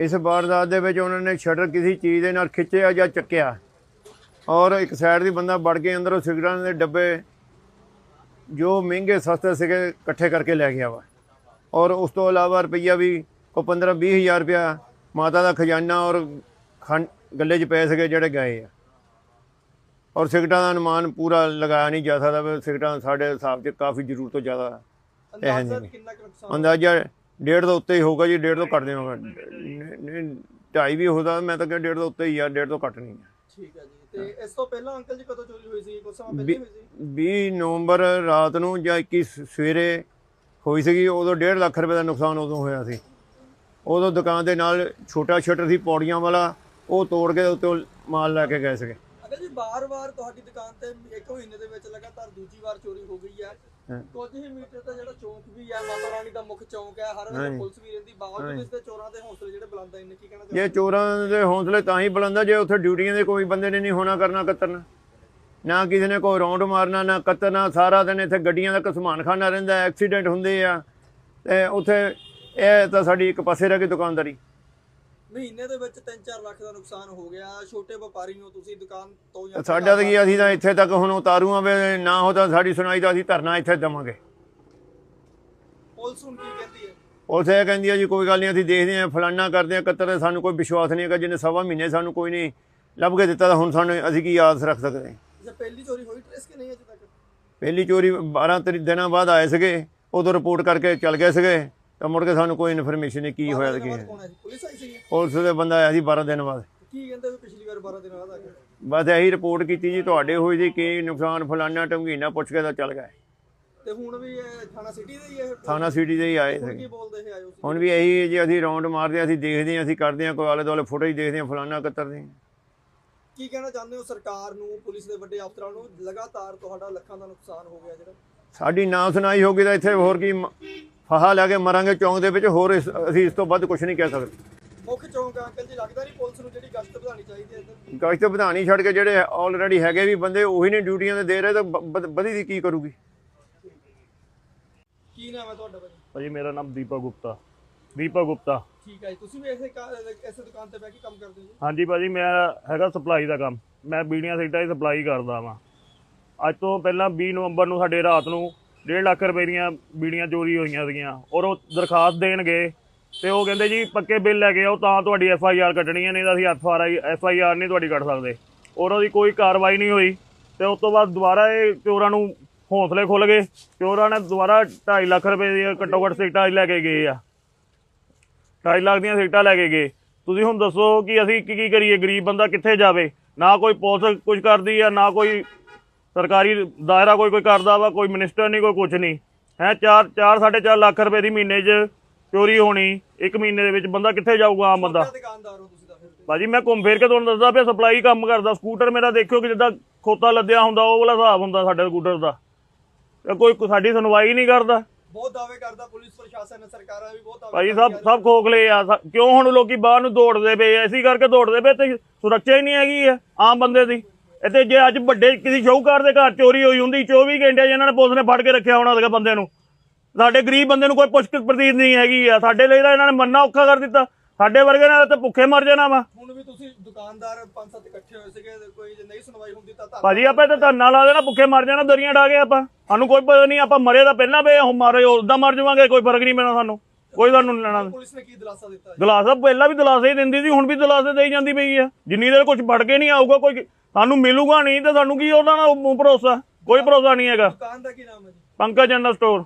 ਇਸ ਵਾਰਦਾਤ ਦੇ ਵਿੱਚ ਉਹਨਾਂ ਨੇ ਸ਼ਟਰ ਕਿਸੇ ਚੀਜ਼ ਦੇ ਨਾਲ ਖਿੱਚਿਆ ਜਾਂ ਚੱਕਿਆ। ਔਰ ਇੱਕ ਸਾਈਡ ਦੀ ਬੰਦਾ ਵੜ ਕੇ ਅੰਦਰੋਂ ਸਿਗਰਟਾਂ ਦੇ ਡੱਬੇ ਜੋ ਮਹਿੰਗੇ ਸਸਤੇ ਸੀਗੇ ਇਕੱਠੇ ਕਰਕੇ ਲੈ ਗਿਆ ਵਾ। ਔਰ ਉਸ ਤੋਂ ਇਲਾਵਾ ਰੁਪਈਆ ਵੀ ਕੋ 15 20 ਹਜ਼ਾਰ ਰੁਪਇਆ ਮਾਤਾ ਦਾ ਖਜ਼ਾਨਾ ਔਰ ਗੱਲੇ 'ਚ ਪਏ ਸੀਗੇ ਜਿਹੜੇ ਗਏ ਆ। ਔਰ ਸਿਗਰਟਾਂ ਦਾ ਅਨੁਮਾਨ ਪੂਰਾ ਲਗਾਇਆ ਨਹੀਂ ਜਾ ਸਕਦਾ ਸਿਗਰਟਾਂ ਸਾਡੇ ਹਿਸਾਬ 'ਚ ਕਾਫੀ ਜ਼ਰੂਰਤ ਤੋਂ ਜ਼ਿਆਦਾ ਅੰਦਾਜ਼ਾ। ਕਿੰਨਾ ਕੁ ਨੁਕਸਾਨ ਅੰਦਾਜ਼ਾ ਡੇਢ ਤੋਂ ਉੱਤੇ ਹੀ ਹੋਊਗਾ ਜੀ ਡੇਢ ਤੋਂ ਨਹੀਂ ਹੋਗਾ ਨਹੀਂ- ਢਾਈ ਵੀ ਹੋਦਾ ਮੈਂ ਤਾਂ ਕਿਹਾ ਡੇਢ ਤੋਂ ਉੱਤੇ ਹੀ ਆ ਡੇਢ ਤੋਂ ਘੱਟ ਨਹੀਂ ਆ। ਠੀਕ ਹੈ ਜੀ ਤੇ ਇਸ ਤੋਂ ਪਹਿਲਾਂ ਅੰਕਲ ਜੀ ਕਦੋਂ ਚੋਰੀ ਹੋਈ ਸੀ? ਕੁਝ ਸਮਾਂ ਪਹਿਲਾਂ ਹੋਈ ਸੀ? 20 ਨਵੰਬਰ ਰਾਤ ਨੂੰ ਜਾਂ 21 ਸਵੇਰੇ ਹੋਈ ਸੀਗੀ ਉਦੋਂ 1.5 ਲੱਖ ਰੁਪਏ ਦਾ ਨੁਕਸਾਨ ਉਦੋਂ ਹੋਇਆ ਸੀ। ਉਦੋਂ ਦੁਕਾਨ ਦੇ ਨਾਲ ਛੋਟਾ ਸ਼ਟਰ ਸੀ ਪੌੜੀਆਂ ਵਾਲਾ ਉਹ ਤੋੜ ਕੇ ਉੱਤੇ ਮਾਲ ਲੈ ਕੇ ਗਏ ਸੀਗੇ। ਅੰਕਲ ਜੀ ਬਾਰ-ਬਾਰ ਤੁਹਾਡੀ ਦੁਕਾਨ ਤੇ ਇੱਕ ਮਹੀਨੇ ਦੇ ਵਿੱਚ ਲਗਾਤਾਰ ਦੂਜੀ ਵਾਰ ਚੋਰੀ ਹੋ ਗਈ ਹਾਂ। ਕੁਝ ਹੀ ਮੀਟਰ ਦਾ ਜਿਹੜਾ ਚੌਂਕ ਵੀ ਹੈ ਮਾਤਾ ਰਾਣੀ ਦਾ ਮੁੱਖ ਚੌਂਕ ਹੈ ਹਰ ਵੇਲੇ। ਪੁਲਿਸ ਵੀ ਰਹਿੰਦੀ ਬਾਵਜੂਦ। ਇਸ ਦੇ ਚੋਰਾਂ ਦੇ ਹੌਸਲੇ ਜਿਹੜੇ ਬੁਲੰਦ ਇੰਨੇ ਕੀ ਕਹਿਣਾ ਜੇ ਚੋਰਾਂ ਦੇ ਹੌਸਲੇ ਤਾਂ ਹੀ ਬੁਲੰਦਾ ਜੇ ਉੱਥੇ ਡਿਊਟੀਆਂ ਦੇ ਕੋਈ ਬੰਦੇ ਨੇ ਨਹੀਂ ਹੋਣਾ ਕਰਨਾ ਕਤਰਨਾ ਨਾ ਕਿਸੇ ਨੇ ਕੋਈ ਰੌਂਡ ਮਾਰਨਾ ਨਾ ਕਤਰਨਾ ਸਾਰਾ ਦਿਨ ਇੱਥੇ ਗੱਡੀਆਂ ਦਾ ਕਸਮਾਨ ਖਾਨਾ ਰਹਿੰਦਾ ਐਕਸੀਡੈਂਟ ਹੁੰਦੇ ਆ ਤੇ ਉੱਥੇ ਇਹ ਤਾਂ ਸਾਡੀ ਇੱਕ ਪਾਸੇ ਰਹਿ ਗਈ ਦੁਕਾਨਦਾਰੀ ਮਹੀਨੇ ਦੇ ਵਿੱਚ 3-4 ਲੱਖ ਦਾ ਨੁਕਸਾਨ ਹੋ ਗਿਆ। ਛੋਟੇ ਵਪਾਰੀ ਹੋ ਤੁਸੀਂ ਦੁਕਾਨ ਤੋਂ ਜਾਂ ਸਾਡਾ ਤਾਂ ਕੀ ਅਸੀਂ ਤਾਂ ਇੱਥੇ ਤੱਕ ਹੁਣ ਉਤਾਰੂਆਂ ਵੇ ਨਾ ਹੋ ਤਾਂ ਸਾਡੀ ਸੁਣਾਈ ਤਾਂ ਅਸੀਂ ਧਰਨਾ ਇੱਥੇ ਦੇਵਾਂਗੇ। ਪੁਲਿਸ ਹੁਣ ਕੀ ਕਹਿੰਦੀ ਹੈ? ਉਸੇ ਕਹਿੰਦੀ ਆ ਜੀ ਕੋਈ ਗੱਲ ਨਹੀਂ ਅਸੀਂ ਦੇਖਦੇ ਹਾਂ ਫਲਾਨਾ ਕਰਦੇ ਹਾਂ ਕਤਰ ਸਾਨੂੰ ਕੋਈ ਵਿਸ਼ਵਾਸ ਨਹੀਂ ਹੈਗਾ ਜਿਹਨੇ ਸਵਾ ਮਹੀਨੇ ਸਾਨੂੰ ਕੋਈ ਨਹੀਂ ਲੱਭ ਕੇ ਦਿੱਤਾ ਤਾਂ ਹੁਣ ਸਾਨੂੰ ਅਸੀਂ ਕੀ ਆਸ ਰੱਖ ਸਕਦੇ ਹਾਂ? ਜੇ ਪਹਿਲੀ ਚੋਰੀ ਹੋਈ ਟ੍ਰੇਸ ਕਿ ਨਹੀਂ ਅਜੇ ਤੱਕ? ਪਹਿਲੀ ਚੋਰੀ 12 ਤਰੀ ਦਿਨਾਂ ਬਾਅਦ ਆਏ ਸੀਗੇ ਉਦੋਂ ਰਿਪੋਰਟ ਕਰਕੇ ਚੱਲ ਗਏ ਸੀਗੇ। ਤਾਂ ਮੁੜ ਕੇ ਸਾਨੂੰ ਕੋਈ ਇਨਫੋਰਮੇਸ਼ਨ ਨਹੀਂ ਕੀ ਹੋਇਆ ਤੇ ਕੀ ਸੀ ਪੁਲਿਸ ਆਈ ਸੀ ਪੁਲਿਸ ਦੇ ਬੰਦਾ ਆਇਆ ਸੀ 12 ਦਿਨ ਬਾਅਦ। ਕੀ ਕਹਿੰਦੇ ਵੀ ਪਿਛਲੀ ਵਾਰ 12 ਦਿਨ ਬਾਅਦ ਆ ਗਿਆ ਬਸ ਇਹੀ ਰਿਪੋਰਟ ਕੀਤੀ ਜੀ ਤੁਹਾਡੇ ਹੋਈ ਜੀ ਕੀ ਨੁਕਸਾਨ ਫਲਾਨਾ ਢੰਗੀਨਾ ਪੁੱਛ ਕੇ ਤਾਂ ਚੱਲ ਗਏ। ਤੇ ਹੁਣ ਵੀ ਥਾਣਾ ਸਿਟੀ ਦੇ ਹੀ ਇਹ? ਥਾਣਾ ਸਿਟੀ ਦੇ ਹੀ ਆਏ ਹੁਣ ਸੀਗੇ। ਕੀ ਬੋਲਦੇ ਇਹ ਆਇਓ ਸੀ ਹੁਣ ਵੀ ਇਹੀ ਜੇ ਅਸੀਂ ਰੌਂਡ ਮਾਰਦੇ ਹਾਂ ਅਸੀਂ ਦੇਖਦੇ ਹਾਂ ਅਸੀਂ ਕਰਦੇ ਹਾਂ ਕੋਈ ਆਲੇ ਦੁਆਲੇ ਫੋਟੋ ਦੇਖਦੇ ਹਾਂ ਫਲਾਨਾ ਕਤਰਦੇ ਹਾਂ ਕੀ ਕਹਿਣਾ ਚਾਹੁੰਦੇ ਹੋ ਸਰਕਾਰ ਨੂੰ ਪੁਲਿਸ ਦੇ ਵੱਡੇ ਅਫਸਰਾਂ ਨੂੰ? ਲਗਾਤਾਰ ਤੁਹਾਡਾ ਲੱਖਾਂ ਦਾ ਨੁਕਸਾਨ ਹੋ ਗਿਆ ਜਿਹੜਾ। ਸਾਡੀ ਨਾ ਸੁਣਾਈ ਹੋਗੀ ਤਾਂ ਇੱਥੇ ਹੋਰ ਕੀ ਫਾਹਾ ਲਾ ਕੇ ਮਰਾਂਗੇ ਚੌਂਕ ਦੇ ਵਿੱਚ ਹੋਰ ਇਸ- ਅਸੀਂ ਇਸ ਤੋਂ ਵੱਧ ਕੁਝ ਨਹੀਂ ਕਹਿ ਸਕਦੇ। ਮੁੱਖ ਚੌਂਕ ਆ, ਅੰਕਲ ਜੀ ਲੱਗਦਾ ਨਹੀਂ ਪੁਲਿਸ ਨੂੰ ਜਿਹੜੀ ਗਸ਼ਤ ਵਧਾਣੀ ਚਾਹੀਦੀ ਹੈ ਇੱਧਰ? ਗਸ਼ਤ ਵਧਾਣੀ ਛੱਡ ਕੇ ਜਿਹੜੇ ਆਲਰੇਡੀ ਹੈਗੇ ਵੀ ਬੰਦੇ ਉਹੀ ਨੇ ਡਿਊਟੀਆਂ ਤੇ ਦੇ ਰਹੇ ਤਾਂ ਬ- ਬ- ਵਧੀ ਦੀ ਕੀ ਕਰੂਗੀ? ਕੀ ਨਾਮ ਹੈ ਤੁਹਾਡਾ ਭਾਜੀ? ਭਾਜੀ ਮੇਰਾ ਨਾਮ ਦੀਪਕ ਗੁਪਤਾ। ਦੀਪਕ ਗੁਪਤਾ। ਠੀਕ ਹੈ ਜੀ ਤੁਸੀਂ ਵੀ ਇਸੇ ਕਾ- ਇਸੇ ਦੁਕਾਨ ਤੇ ਬਹਿ ਕੇ ਕੰਮ ਕਰਦੇ ਹੋ ਜੀ? ਹਾਂਜੀ ਭਾਜੀ ਮੈਂ ਹੈਗਾ ਸਪਲਾਈ ਦਾ ਕੰਮ। ਮੈਂ ਬੀੜੀਆਂ ਸਿਗਰਟਾਂ ਦੀ ਸਪਲਾਈ ਕਰਦਾ ਵਾਂ। ਅੱਜ ਤੋਂ ਪਹਿਲਾਂ 20 ਨਵੰਬਰ ਨੂੰ ਸਾਡੇ ਰਾਤ ਨੂੰ 1.5 ਲੱਖ ਰੁਪਏ ਦੀਆਂ ਬੀੜੀਆਂ ਚੋਰੀ ਹੋਈਆਂ ਸੀਗੀਆਂ। ਔਰ ਉਹ ਦਰਖਾਸਤ ਦੇਣ ਗਏ ਤੇ ਉਹ ਕਹਿੰਦੇ ਜੀ ਪੱਕੇ ਬਿੱਲ ਲੈ ਕੇ ਆਓ ਤਾਂ ਤੁਹਾਡੀ ਐਫ ਆਈ ਆਰ ਕੱਟਣੀ ਹੈ, ਨਹੀਂ ਤਾਂ ਅਸੀਂ F R I, F I R ਨਹੀਂ ਤੁਹਾਡੀ ਕੱਟ ਸਕਦੇ। ਔਰ ਉਹਦੀ ਕੋਈ ਕਾਰਵਾਈ ਨਹੀਂ ਹੋਈ ਤੇ ਉਸ ਤੋਂ ਬਾਅਦ ਦੁਬਾਰਾ ਇਹ ਚੋਰਾਂ ਨੂੰ ਹੌਸਲੇ ਖੁੱਲ ਗਏ। ਚੋਰਾਂ ਨੇ ਦੁਬਾਰਾ 2.5 ਲੱਖ ਰੁਪਏ ਦੀਆਂ ਘੱਟੋ ਘੱਟ ਸਿਗਰਟਾਂ ਲੈ ਕੇ ਗਏ ਆ। 2.5 ਲੱਖ ਦੀਆਂ ਸਿਕਟਾਂ ਲੈ ਕੇ ਗਏ। ਤੁਸੀਂ ਹੁਣ ਦੱਸੋ ਕਿ ਅਸੀਂ ਕੀ ਕੀ ਕਰੀਏ? ਗਰੀਬ ਬੰਦਾ ਕਿੱਥੇ ਜਾਵੇ? ਨਾ ਕੋਈ ਪੁਲਿਸ ਕੁਝ ਕਰਦੀ ਆ, ਨਾ ਕੋਈ ਸਰਕਾਰੀ ਦਾਇਰਾ ਕੋਈ ਕੋਈ ਕਰਦਾ ਵਾ ਕੋਈ ਮਿਨਿਸਟਰ ਨਹੀਂ ਕੋਈ ਕੁਝ ਨਹੀਂ। ਹੈ 4 4 4.5 ਲੱਖ ਰੁਪਏ ਦੀ ਮਹੀਨੇ 'ਚ ਚੋਰੀ ਹੋਣੀ ਇੱਕ ਮਹੀਨੇ ਦੇ ਵਿੱਚ ਬੰਦਾ ਕਿੱਥੇ ਜਾਊਗਾ ਆਮ ਬੰਦਾ। ਭਾਜੀ ਮੈਂ ਘੁੰਮ ਫਿਰ ਕੇ ਤੁਹਾਨੂੰ ਦੱਸਦਾ ਪਿਆ ਸਪਲਾਈ ਕੰਮ ਕਰਦਾ। ਸਕੂਟਰ ਮੇਰਾ ਦੇਖਿਓ ਕਿ ਜਿੱਦਾਂ ਖੋਤਾ ਲੱਦਿਆ ਹੁੰਦਾ ਉਹ ਵਾਲਾ ਹਿਸਾਬ ਹੁੰਦਾ ਸਾਡੇ ਸਕੂਟਰ ਦਾ। ਕੋਈ ਸਾਡੀ ਸੁਣਵਾਈ ਨਹੀਂ ਕਰਦਾ। ਬਹੁਤ ਦਾਅਵੇ ਕਰਦਾ ਪੁਲਿਸ ਪ੍ਰਸ਼ਾਸਨ ਸਰਕਾਰਾਂ ਵੀ ਬਹੁਤ ਦਾਅਵੇ ਭਾਜੀ ਸਭ ਖੋਖਲੇ ਆ। ਕਿਉਂ ਹੁਣ ਲੋਕੀ ਬਾਹਰ ਨੂੰ ਦੌੜਦੇ ਪਏ ਐ ਇਸੇ ਕਰਕੇ ਦੌੜਦੇ ਪਏ ਤੇ ਸੁਰੱਖਿਆ ਹੀ ਨਹੀਂ ਹੈਗੀ ਆ ਆਮ ਬੰਦੇ ਦੀ। ਇੱਥੇ ਜੇ ਅੱਜ ਵੱਡੇ ਕਿਸੇ ਸ਼ੌਹਕਾਰ ਦੇ ਘਰ ਚੋਰੀ ਹੋਈ ਹੁੰਦੀ 24 ਘੰਟੇ ਇਹਨਾਂ ਨੇ ਪੁਲਿਸ ਨੇ ਫੜ ਕੇ ਰੱਖਿਆ ਹੋਣਾ ਸੀਗਾ ਬੰਦੇ ਨੂੰ। ਸਾਡੇ ਗਰੀਬ ਬੰਦੇ ਨੂੰ ਕੋਈ ਪੁੱਛ ਪ੍ਰਤੀਤ ਨਹੀਂ ਹੈਗੀ ਆ। ਸਾਡੇ ਲਈ ਤਾਂ ਇਹਨਾਂ ਨੇ ਮੰਨਣਾ ਔਖਾ ਕਰ ਦਿੱਤਾ। ਸਾਡੇ ਵਰਗੇ ਨਾਲ ਤਾਂ ਭੁੱਖੇ ਮਰ ਜਾਣਾ ਵਾ। ਹੁਣ ਵੀ ਤੁਸੀਂ ਦੁਕਾਨਦਾਰ ਪੰਜ ਸੱਤ ਇਕੱਠੇ ਹੋਏ ਸੀਗੇ ਕੋਈ ਜੇ ਨਹੀਂ ਸੁਣਵਾਈ ਹੁੰਦੀ ਤਾਂ ਭਾਜੀ ਆਪਾਂ ਤਾਂ ਧਰਨਾ ਲਾ ਦੇਣਾ ਭੁੱਖੇ ਮਰ ਜਾਣਾ ਦਰੀਆਂ ਡਾ ਕੇ ਆਪਾਂ। ਸਾਨੂੰ ਕੋਈ ਪਤਾ ਨਹੀਂ ਆਪਾਂ ਮਰੇ ਤਾਂ ਪਹਿਲਾਂ ਪਏ ਹੁਣ ਮਾਰੇ ਉਦਾਂ ਮਰ ਜਾਵਾਂਗੇ ਕੋਈ ਫ਼ਰਕ ਨਹੀਂ ਪੈਣਾ ਸਾਨੂੰ। ਕੋਈ ਸਾਨੂੰ ਨਹੀਂ ਲੈਣਾ। ਪੁਲਿਸ ਨੇ ਕੀ ਦਿਲਾਸਾ ਦਿੱਤਾ? ਦਲਾਸਾ ਪਹਿਲਾਂ ਵੀ ਦਲਾਸੇ ਹੀ ਦਿੰਦੀ ਸੀ ਹੁਣ ਵੀ ਦਲਾਸੇ ਦੇਈ ਜਾਂਦੀ ਪਈ ਆ। ਜਿੰਨੀ ਦੇਰ ਕੁਝ ਫੜ ਕੇ ਨਹੀਂ ਆਊਗਾ ਕੋਈ ਸਾਨੂੰ ਮਿਲੂਗਾ ਨਹੀਂ ਤੇ ਸਾਨੂੰ ਕੀ ਉਹਨਾਂ ਨਾਲ ਭਰੋਸਾ? ਕੋਈ ਭਰੋਸਾ ਨਹੀਂ ਹੈਗਾ। ਦੁਕਾਨ ਦਾ ਕੀ ਨਾਮ ਹੈ ਜੀ? Pankaj general store